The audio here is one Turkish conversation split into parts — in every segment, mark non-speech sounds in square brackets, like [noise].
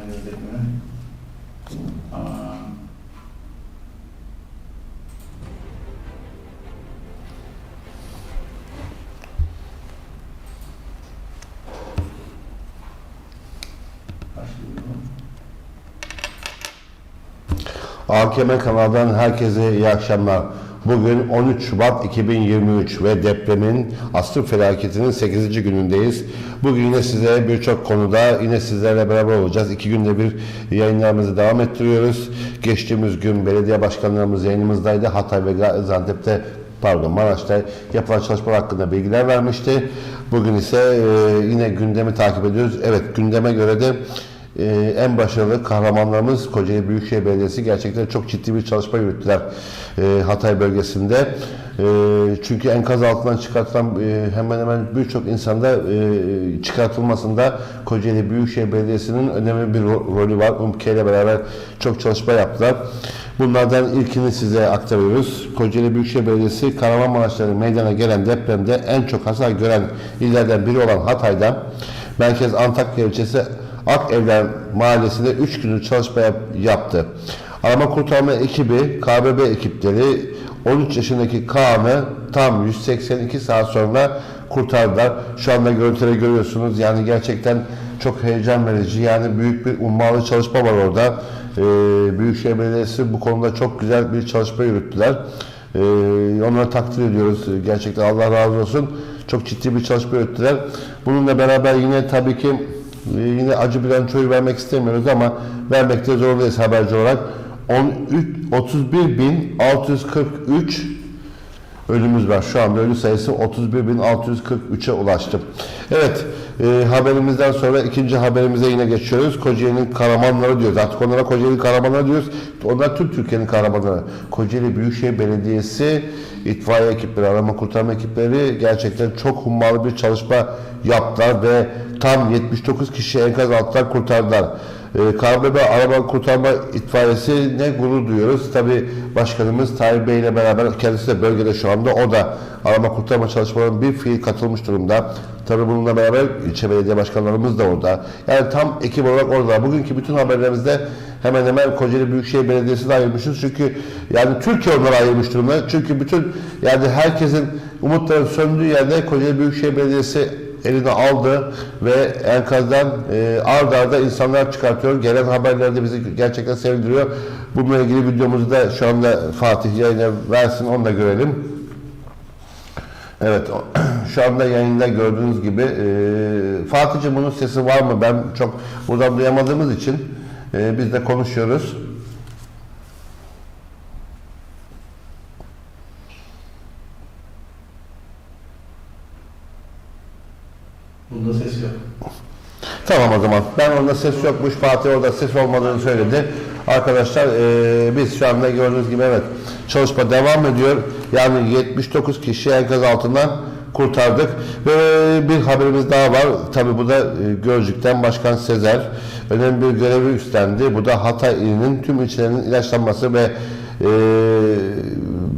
Başlıyorum. AKM kanaldan herkese iyi akşamlar. Bugün 13 Şubat 2023 ve depremin asrı felaketinin 8. günündeyiz. Bugün yine size birçok konuda yine sizlerle beraber olacağız. İki günde bir yayınlarımızı devam ettiriyoruz. Geçtiğimiz gün belediye başkanlarımız yayınımızdaydı. Hatay ve Gaziantep'te pardon Maraş'ta yapılan çalışmalar hakkında bilgiler vermişti. Bugün ise e, yine gündemi takip ediyoruz. Evet gündeme göre de ee, en başarılı kahramanlarımız Kocaeli Büyükşehir Belediyesi gerçekten çok ciddi bir çalışma yürüttüler e, Hatay bölgesinde. E, çünkü enkaz altından çıkartılan e, hemen hemen birçok insanda e, çıkartılmasında Kocaeli Büyükşehir Belediyesi'nin önemli bir ro- rolü var. UMKE ile beraber çok çalışma yaptılar. Bunlardan ilkini size aktarıyoruz. Kocaeli Büyükşehir Belediyesi Kahramanmaraş'ta meydana gelen depremde en çok hasar gören illerden biri olan Hatay'da merkez Antakya ilçesi Akevler Mahallesi'nde 3 günlük çalışma yap- yaptı. Arama kurtarma ekibi, KBB ekipleri 13 yaşındaki Kaan'ı tam 182 saat sonra kurtardılar. Şu anda görüntüleri görüyorsunuz. Yani gerçekten çok heyecan verici. Yani büyük bir ummalı çalışma var orada. Ee, Büyükşehir Belediyesi bu konuda çok güzel bir çalışma yürüttüler. Ee, onları takdir ediyoruz. Gerçekten Allah razı olsun. Çok ciddi bir çalışma yürüttüler. Bununla beraber yine tabii ki ee, yine acı bilançoyu vermek istemiyoruz ama vermekte zorundayız haberci olarak. 31.643 ölümümüz var. Şu anda ölü sayısı 31.643'e ulaştı. Evet, e, haberimizden sonra ikinci haberimize yine geçiyoruz. Kocaeli'nin kahramanları diyoruz. Artık onlara Kocaeli kahramanları diyoruz. Onlar tüm Türkiye'nin kahramanları. Kocaeli Büyükşehir Belediyesi itfaiye ekipleri, arama kurtarma ekipleri gerçekten çok hummalı bir çalışma yaptılar ve tam 79 kişi enkaz altından kurtardılar. E, KBB Arama Kurtarma İtfaiyesi ne gurur duyuyoruz. Tabi Başkanımız Tahir Bey ile beraber kendisi de bölgede şu anda. O da arama kurtarma çalışmalarına bir fiil katılmış durumda. Tabi bununla beraber ilçe belediye başkanlarımız da orada. Yani tam ekip olarak orada. Bugünkü bütün haberlerimizde hemen hemen Kocaeli Büyükşehir Belediyesi'ne ayırmışız. Çünkü yani Türkiye onlara ayırmış durumda. Çünkü bütün yani herkesin umutları söndüğü yerde Kocaeli Büyükşehir Belediyesi eline aldı ve enkazdan e, ard arda insanlar çıkartıyor. Gelen haberler de bizi gerçekten sevindiriyor. Bununla ilgili videomuzu da şu anda Fatih yayına versin onu da görelim. Evet [clears throat] şu anda yayında gördüğünüz gibi e, Fatih'cim bunun sesi var mı? Ben çok buradan duyamadığımız için e, biz de konuşuyoruz. Tamam o zaman. Ben orada ses yokmuş. Fatih orada ses olmadığını söyledi. Arkadaşlar eee, biz şu anda gördüğünüz gibi evet çalışma devam ediyor. Yani 79 kişi enkaz altından kurtardık. Ve bir haberimiz daha var. Tabi bu da e, Gölcük'ten Başkan Sezer önemli bir görevi üstlendi. Bu da Hatay ilinin tüm ilçelerinin ilaçlanması ve e,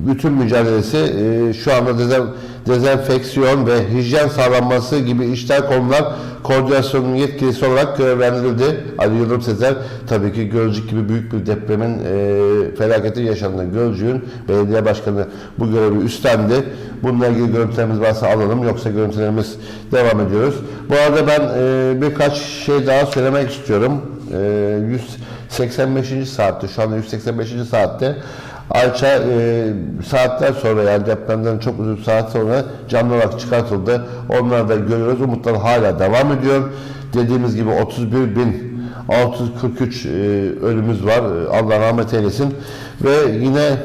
bütün mücadelesi e, şu anda dezen, dezenfeksiyon ve hijyen sağlanması gibi işler konular koordinasyonun yetkilisi olarak görevlendirildi. Ali Yıldırım Sezer tabii ki Gölcük gibi büyük bir depremin e, felaketi yaşandığı Gölcük'ün belediye başkanı bu görevi üstlendi. Bununla ilgili görüntülerimiz varsa alalım yoksa görüntülerimiz devam ediyoruz. Bu arada ben e, birkaç şey daha söylemek istiyorum. E, 185. saatte şu anda 185. saatte Ayça e, saatler sonra yani depremden çok uzun saat sonra canlı olarak çıkartıldı. Onları da görüyoruz. Umutlar hala devam ediyor. Dediğimiz gibi 31 bin 643 e, ölümümüz var. Allah rahmet eylesin. Ve yine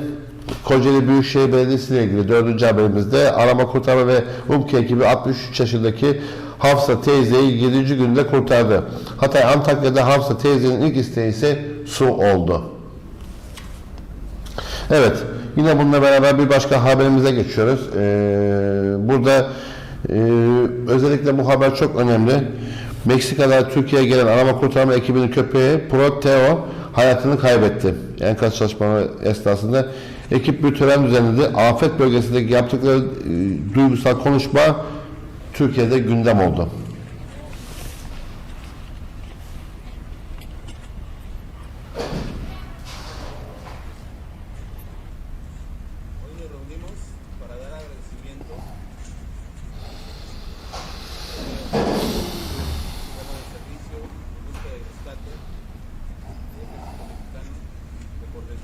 Kocaeli Büyükşehir Belediyesi ile ilgili dördüncü haberimizde arama kurtarma ve UMKE ekibi 63 yaşındaki Hafsa teyzeyi 7. günde kurtardı. Hatay Antakya'da Hafsa teyzenin ilk isteği ise su oldu. Evet, yine bununla beraber bir başka haberimize geçiyoruz. Ee, burada e, özellikle bu haber çok önemli. Meksika'da Türkiye'ye gelen arama kurtarma ekibinin köpeği Proteo hayatını kaybetti. Enkaz çalışmaları esnasında ekip bir tören düzenledi. Afet bölgesindeki yaptıkları e, duygusal konuşma Türkiye'de gündem oldu.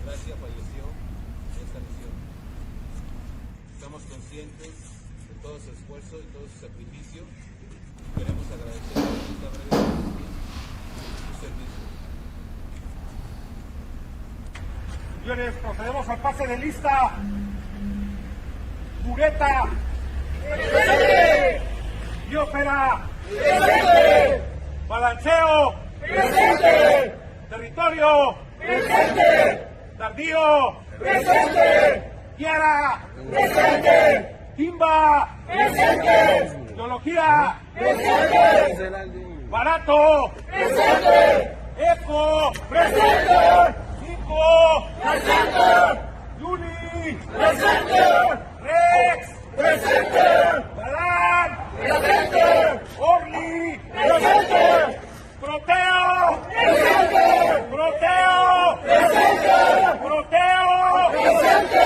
desgracia falleció de esta misión. Estamos conscientes de todo su esfuerzo y todo su sacrificio. Queremos agradecer esta breve su servicio. Señores, procedemos al pase de lista. Mureta. Presente. Biófera. Presente. Balanceo. Presente. Territorio. Presente. Tardío. Presente. Tierra. Presente. Timba. Presente. Teología. Presente. Barato. Presente. Eco. Presente. Cinco. Presente. Yuli. Presente. Rex. Presente. Galán. Presente. Orly. Presente. Proteo. Presente. Proteo. Presente. Proteo. Presente.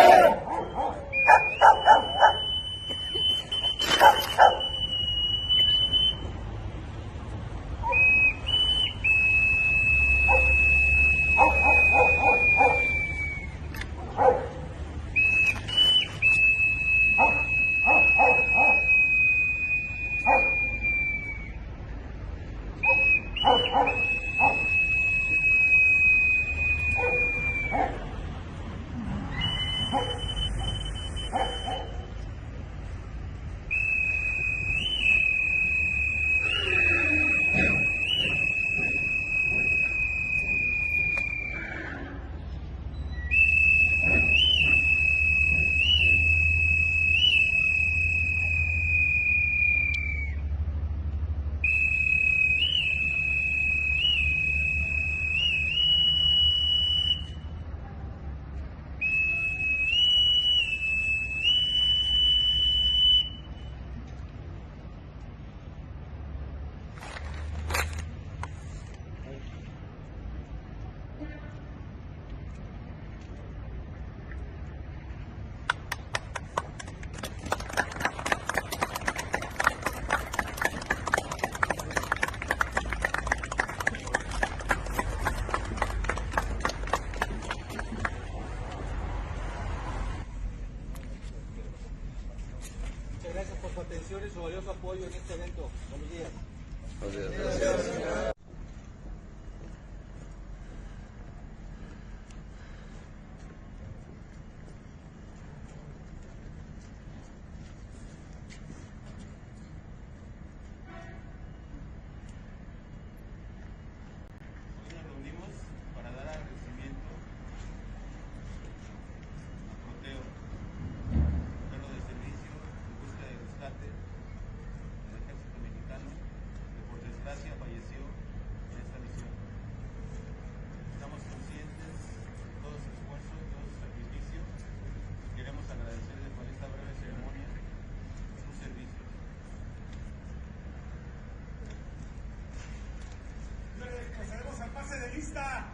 Sujeta.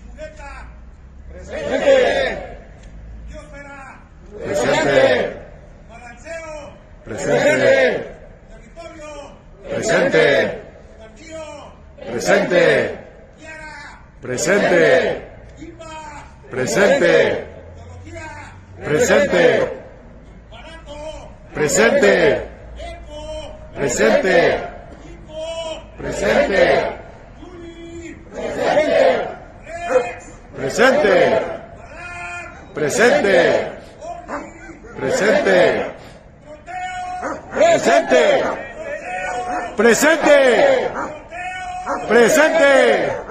Sujeta. Presente. Dios verá. Presente. Balanceo. Presente. Territorio. Presente. Partido. Presente. Presente. Presente. Presente. Presente. Presente. Presente. Presente. Presente.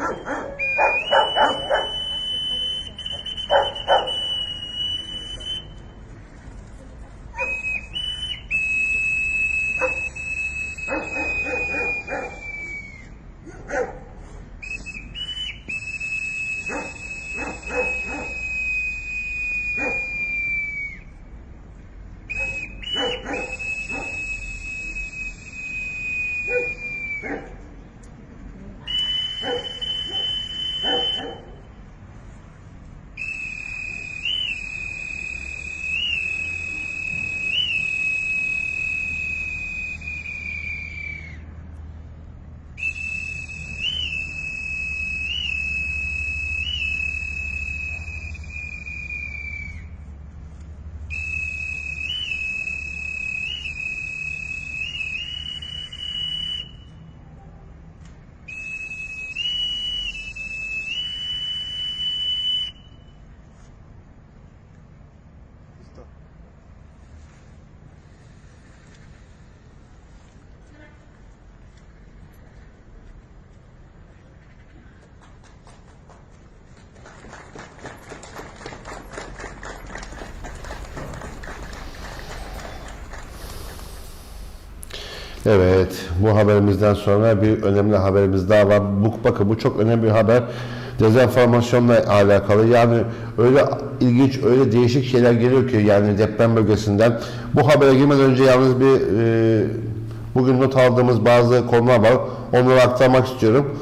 Evet, bu haberimizden sonra bir önemli haberimiz daha var. Bu, bakın bu çok önemli bir haber. Dezenformasyonla alakalı. Yani öyle ilginç, öyle değişik şeyler geliyor ki yani deprem bölgesinden. Bu habere girmeden önce yalnız bir e, bugün not aldığımız bazı konular var. Onları aktarmak istiyorum.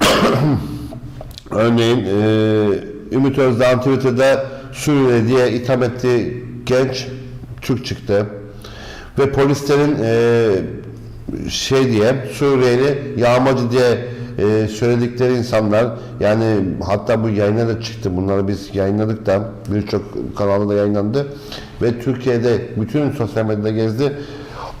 [coughs] Örneğin e, Ümit Özdağ Twitter'da Suriye diye itham ettiği genç Türk çıktı. Ve polislerin e, şey diye Suriyeli yağmacı diye e, söyledikleri insanlar yani hatta bu yayına da çıktı bunları biz yayınladık da birçok kanalda da yayınlandı ve Türkiye'de bütün sosyal medyada gezdi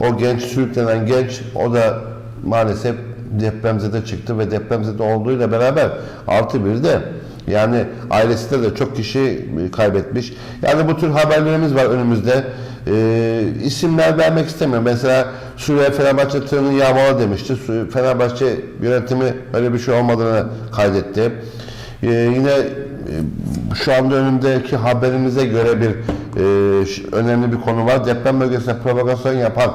o genç sürüklenen genç o da maalesef depremzede çıktı ve depremzede olduğuyla beraber artı bir de yani ailesinde de çok kişi kaybetmiş. Yani bu tür haberlerimiz var önümüzde. Ee, isimler vermek istemiyorum. Mesela Suriye Fenerbahçe tırını yağmala demişti. Fenerbahçe yönetimi öyle bir şey olmadığını kaydetti. Ee, yine e, şu anda önümdeki haberimize göre bir e, önemli bir konu var. Deprem bölgesine provokasyon yapan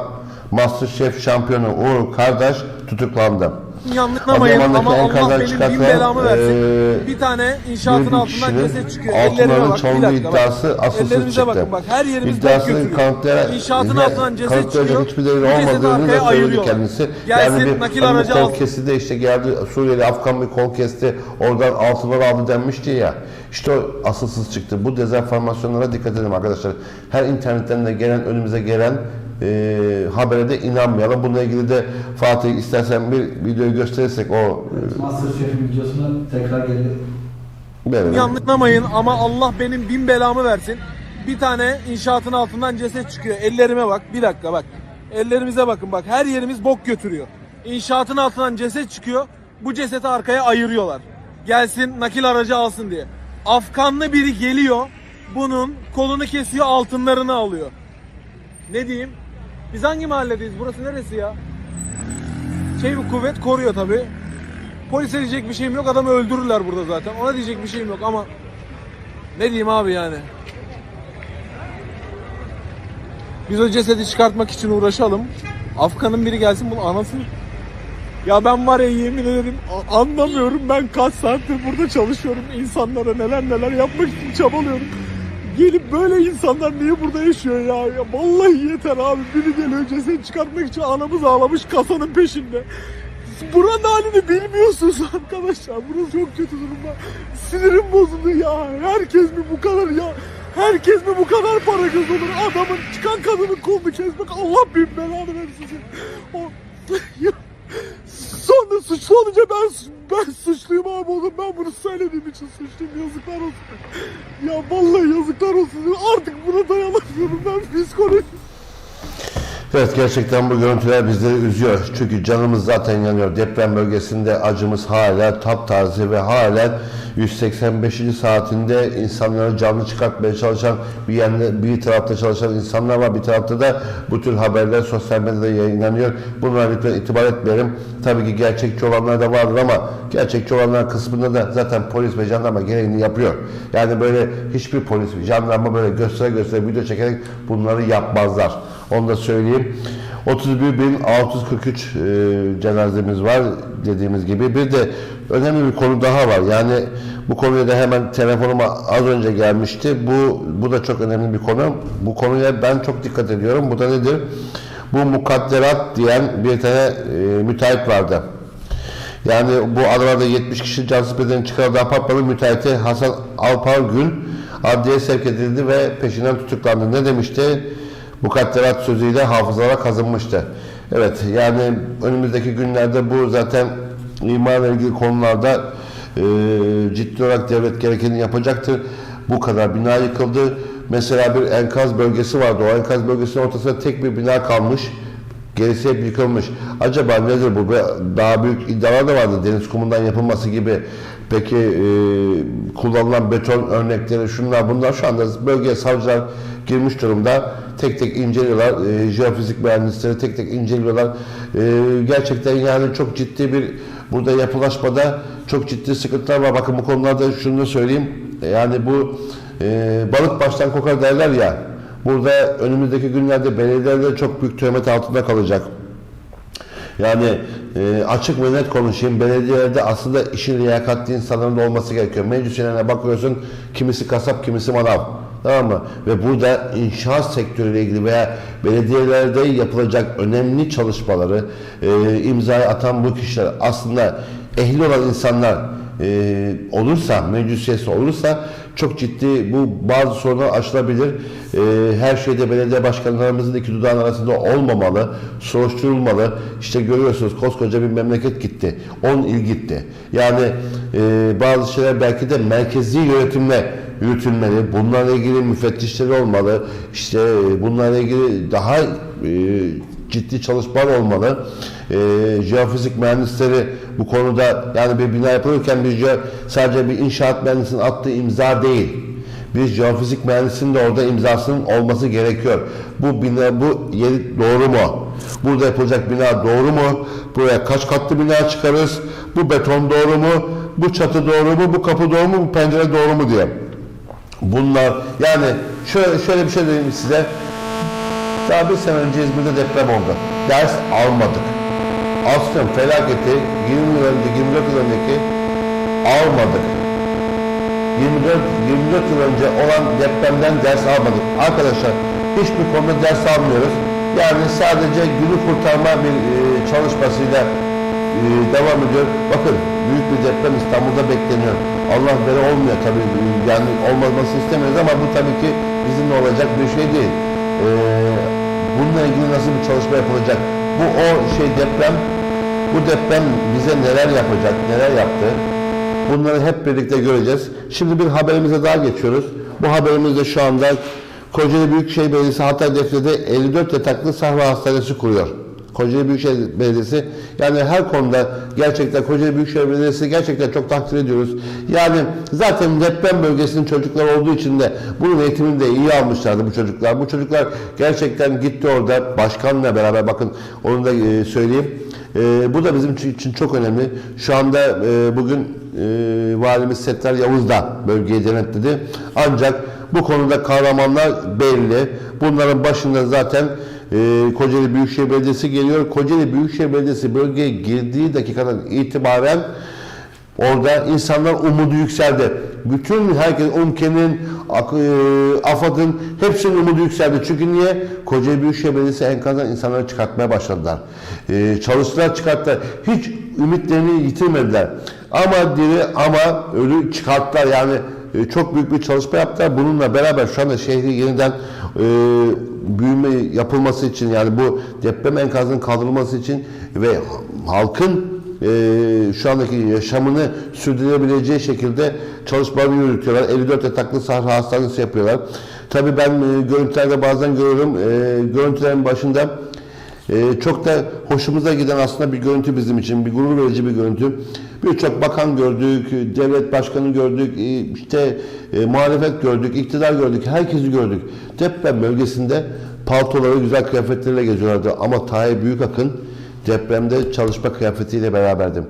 Masterchef şampiyonu Uğur Kardeş tutuklandı. Adıyaman'daki ama Allah benim bin belamı versin. eee, bir tane inşaatın altından ceset çıkıyor. altınların bak. iddiası asılsız çıktı. bakın bak. Her yerimiz bok İddiasını götürüyor. kanıtlayarak- İnşaatın altından ceset çıkıyor. hiçbir delil Bu cesedi olmadığını da söyledi kendisi. Gelsin, yani bir nakil hani aracı kol kesti de işte geldi Suriyeli Afgan bir kol kesti oradan altınları aldı denmişti ya. İşte o asılsız çıktı. Bu dezenformasyonlara dikkat edin arkadaşlar. Her internetten de gelen önümüze gelen e, habere de inanmayalım. Bununla ilgili de Fatih istersen bir videoyu gösterirsek o e, Masterchef'in videosuna tekrar geri verelim. Yanlışlamayın ama Allah benim bin belamı versin. Bir tane inşaatın altından ceset çıkıyor. Ellerime bak. Bir dakika bak. Ellerimize bakın bak. Her yerimiz bok götürüyor. İnşaatın altından ceset çıkıyor. Bu ceseti arkaya ayırıyorlar. Gelsin nakil aracı alsın diye. Afganlı biri geliyor. Bunun kolunu kesiyor altınlarını alıyor. Ne diyeyim? Biz hangi mahalledeyiz? Burası neresi ya? Şey bu kuvvet koruyor tabi. Polise diyecek bir şeyim yok. Adamı öldürürler burada zaten. Ona diyecek bir şeyim yok ama ne diyeyim abi yani. Biz o cesedi çıkartmak için uğraşalım. Afgan'ın biri gelsin bunun anasını ya ben var ya yemin ederim anlamıyorum ben kaç saattir burada çalışıyorum insanlara neler neler yapmak için çabalıyorum. Gelip böyle insanlar niye burada yaşıyor ya? ya vallahi yeter abi biri geliyor ceset çıkartmak için anamız ağlamış kasanın peşinde. Buranın halini bilmiyorsunuz arkadaşlar. Burası çok kötü durumda. Sinirim bozuldu ya. Herkes mi bu kadar ya? Herkes mi bu kadar para olur? Adamın çıkan kadının kolunu kesmek Allah bin belanı versin. O... Sonra suçlu olunca ben ben suçluyum abi oğlum ben bunu söylediğim için suçluyum yazıklar olsun. Ya vallahi yazıklar olsun artık buna dayanamıyorum ben psikolojik. Evet gerçekten bu görüntüler bizleri üzüyor. Çünkü canımız zaten yanıyor. Deprem bölgesinde acımız hala taptaze ve hala 185. saatinde insanları canlı çıkartmaya çalışan bir yerde, bir tarafta çalışan insanlar var. Bir tarafta da bu tür haberler sosyal medyada yayınlanıyor. Bunlara lütfen itibar etmeyelim. Tabii ki gerçekçi olanlar da vardır ama gerçekçi olanlar kısmında da zaten polis ve jandarma gereğini yapıyor. Yani böyle hiçbir polis, jandarma böyle göstere göstere video çekerek bunları yapmazlar. Onu da söyleyeyim. 31.643 e, cenazemiz var dediğimiz gibi. Bir de önemli bir konu daha var. Yani bu konuya da hemen telefonuma az önce gelmişti. Bu bu da çok önemli bir konu. Bu konuya ben çok dikkat ediyorum. Bu da nedir? Bu mukadderat diyen bir tane e, müteahhit vardı. Yani bu aralarda 70 kişi cansız bedeni çıkardığı apartmanın müteahhiti Hasan Alpangül adliyeye sevk edildi ve peşinden tutuklandı. Ne demişti? Mukadderat sözüyle hafızalara kazınmıştı. Evet yani önümüzdeki günlerde bu zaten imarla ilgili konularda e, ciddi olarak devlet gerekeni yapacaktır. Bu kadar bina yıkıldı. Mesela bir enkaz bölgesi vardı. O enkaz bölgesinin ortasında tek bir bina kalmış. Gerisi hep yıkılmış. Acaba nedir bu? Daha büyük iddialar da vardı deniz kumundan yapılması gibi. Peki e, kullanılan beton örnekleri şunlar bunlar şu anda bölgeye savcılar girmiş durumda. Tek tek inceliyorlar. E, jeofizik mühendisleri tek tek inceliyorlar. E, gerçekten yani çok ciddi bir burada yapılaşmada çok ciddi sıkıntılar var. Bakın bu konularda şunu da söyleyeyim. Yani bu e, balık baştan kokar derler ya. Burada önümüzdeki günlerde belediyeler çok büyük töhmet altında kalacak. Yani e, açık ve net konuşayım. Belediyelerde aslında işin liyakatli insanların da olması gerekiyor. Meclis üyelerine bakıyorsun kimisi kasap kimisi manav. Tamam mı? Ve burada inşaat sektörüyle ilgili veya belediyelerde yapılacak önemli çalışmaları e, imzaya atan bu kişiler aslında ehli olan insanlar e, olursa, meclis üyesi olursa çok ciddi bu bazı sorunlar aşılabilir. E, her şeyde belediye başkanlarımızın iki dudağın arasında olmamalı, soruşturulmalı. İşte görüyorsunuz koskoca bir memleket gitti. 10 il gitti. Yani e, bazı şeyler belki de merkezi yönetimle yürütülmeli. Bunlarla ilgili müfettişleri olmalı. İşte e, bunlarla ilgili daha e, ciddi çalışmalar olmalı. E, jeofizik mühendisleri bu konuda yani bir bina yapılırken bir sadece bir inşaat mühendisinin attığı imza değil. Bir jeofizik mühendisinin de orada imzasının olması gerekiyor. Bu bina bu yeri doğru mu? Burada yapılacak bina doğru mu? Buraya kaç katlı bina çıkarırız? Bu beton doğru mu? Bu çatı doğru mu? Bu kapı doğru mu? Bu pencere doğru mu diye. Bunlar yani şöyle, şöyle bir şey diyeyim size. Daha bir sene önce İzmir'de deprem oldu. Ders almadık. Aslen felaketi 20 yıl önce, 24 yıl önceki almadık. 24, 24 yıl önce olan depremden ders almadık. Arkadaşlar hiçbir konuda ders almıyoruz. Yani sadece günü kurtarma bir e, çalışmasıyla e, devam ediyor. Bakın büyük bir deprem İstanbul'da bekleniyor. Allah beri olmuyor tabii. Yani olmaması istemiyoruz ama bu tabii ki bizimle olacak bir şey değil. E, bununla ilgili nasıl bir çalışma yapılacak? Bu o şey deprem, bu deprem bize neler yapacak, neler yaptı? Bunları hep birlikte göreceğiz. Şimdi bir haberimize daha geçiyoruz. Bu haberimizde şu anda Kocaeli Büyükşehir Belediyesi Hatay Defne'de 54 yataklı Sahra Hastanesi kuruyor. Kocaeli Büyükşehir Belediyesi yani her konuda gerçekten Kocaeli Büyükşehir Belediyesi gerçekten çok takdir ediyoruz. Yani zaten deprem bölgesinin çocuklar olduğu için de bunun eğitimini de iyi almışlardı bu çocuklar. Bu çocuklar gerçekten gitti orada başkanla beraber bakın onu da e, söyleyeyim. E, bu da bizim için çok önemli. Şu anda e, bugün e, Valimiz Settar Yavuz da bölgeyi denetledi. Ancak bu konuda kahramanlar belli. Bunların başında zaten e, Kocaeli Büyükşehir Belediyesi geliyor. Kocaeli Büyükşehir Belediyesi bölgeye girdiği dakikadan itibaren Orada insanlar umudu yükseldi. Bütün herkes UMKE'nin, e, AFAD'ın hepsinin umudu yükseldi. Çünkü niye? Kocaeli Büyükşehir Belediyesi enkazdan insanları çıkartmaya başladılar. E, çalıştılar çıkarttılar. Hiç ümitlerini yitirmediler. Ama diri ama ölü çıkarttılar. Yani e, çok büyük bir çalışma yaptılar. Bununla beraber şu anda şehri yeniden e, büyüme yapılması için yani bu deprem enkazının kaldırılması için ve halkın e, şu andaki yaşamını sürdürebileceği şekilde çalışmalar yürütüyorlar. 54 yataklı sahra hastanesi yapıyorlar. Tabii ben e, görüntülerde bazen görüyorum. E, görüntülerin başında e, çok da hoşumuza giden aslında bir görüntü bizim için. Bir gurur verici bir görüntü. Birçok bakan gördük, devlet başkanı gördük, e, işte e, muhalefet gördük, iktidar gördük, herkesi gördük. Deprem bölgesinde paltoları, güzel kıyafetleriyle geziyorlardı. Ama Tayyip Büyükakın depremde çalışma kıyafetiyle beraberdim.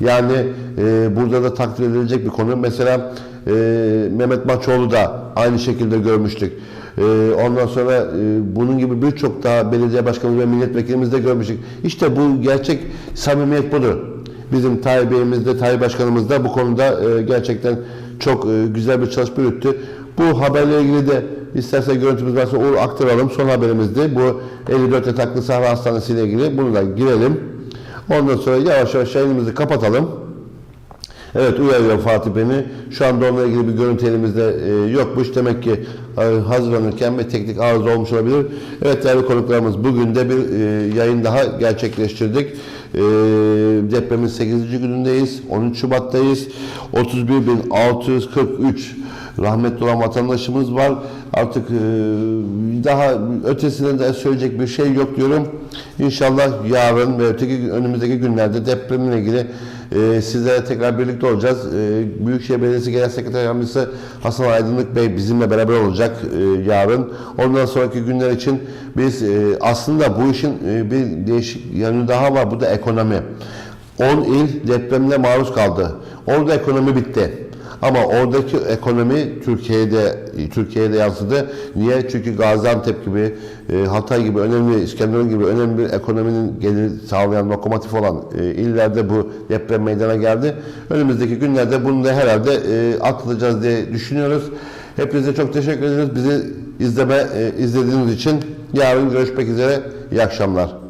Yani e, burada da takdir edilecek bir konu. Mesela e, Mehmet Maçoğlu da aynı şekilde görmüştük. E, ondan sonra e, bunun gibi birçok daha belediye başkanımız ve milletvekilimiz de görmüştük. İşte bu gerçek samimiyet budur. Bizim Tayyip Bey'imiz de Tayyip Başkanımız da bu konuda e, gerçekten çok e, güzel bir çalışma yürüttü. Bu haberle ilgili de isterse görüntümüz varsa o aktaralım. Son haberimizdi. Bu 54 yataklı Sahra Hastanesi ile ilgili. Bunu da girelim. Ondan sonra yavaş yavaş yayınımızı kapatalım. Evet uyarıyor Fatih beni. Şu anda onunla ilgili bir görüntü elimizde e, yokmuş. Demek ki e, hazırlanırken bir teknik arıza olmuş olabilir. Evet değerli konuklarımız bugün de bir e, yayın daha gerçekleştirdik. E, depremin 8. günündeyiz. 13 Şubat'tayız. 31.643 rahmetli olan vatandaşımız var. Artık e, daha ötesine de söyleyecek bir şey yok diyorum. İnşallah yarın ve öteki önümüzdeki günlerde depremle ilgili e, sizlere tekrar birlikte olacağız. E, Büyükşehir Belediyesi Genel Sekreter Yardımcısı Hasan Aydınlık Bey bizimle beraber olacak e, yarın. Ondan sonraki günler için biz e, aslında bu işin e, bir değişik yanı daha var. Bu da ekonomi. 10 il depremle maruz kaldı. Orada ekonomi bitti. Ama oradaki ekonomi Türkiye'de Türkiye'de yansıdı. Niye? Çünkü Gaziantep gibi, e, Hatay gibi önemli, İskenderun gibi önemli bir ekonominin geliri sağlayan lokomotif olan e, illerde bu deprem meydana geldi. Önümüzdeki günlerde bunu da herhalde e, atlatacağız diye düşünüyoruz. Hepinize çok teşekkür ederiz. Bizi izleme izlediğiniz için yarın görüşmek üzere. İyi akşamlar.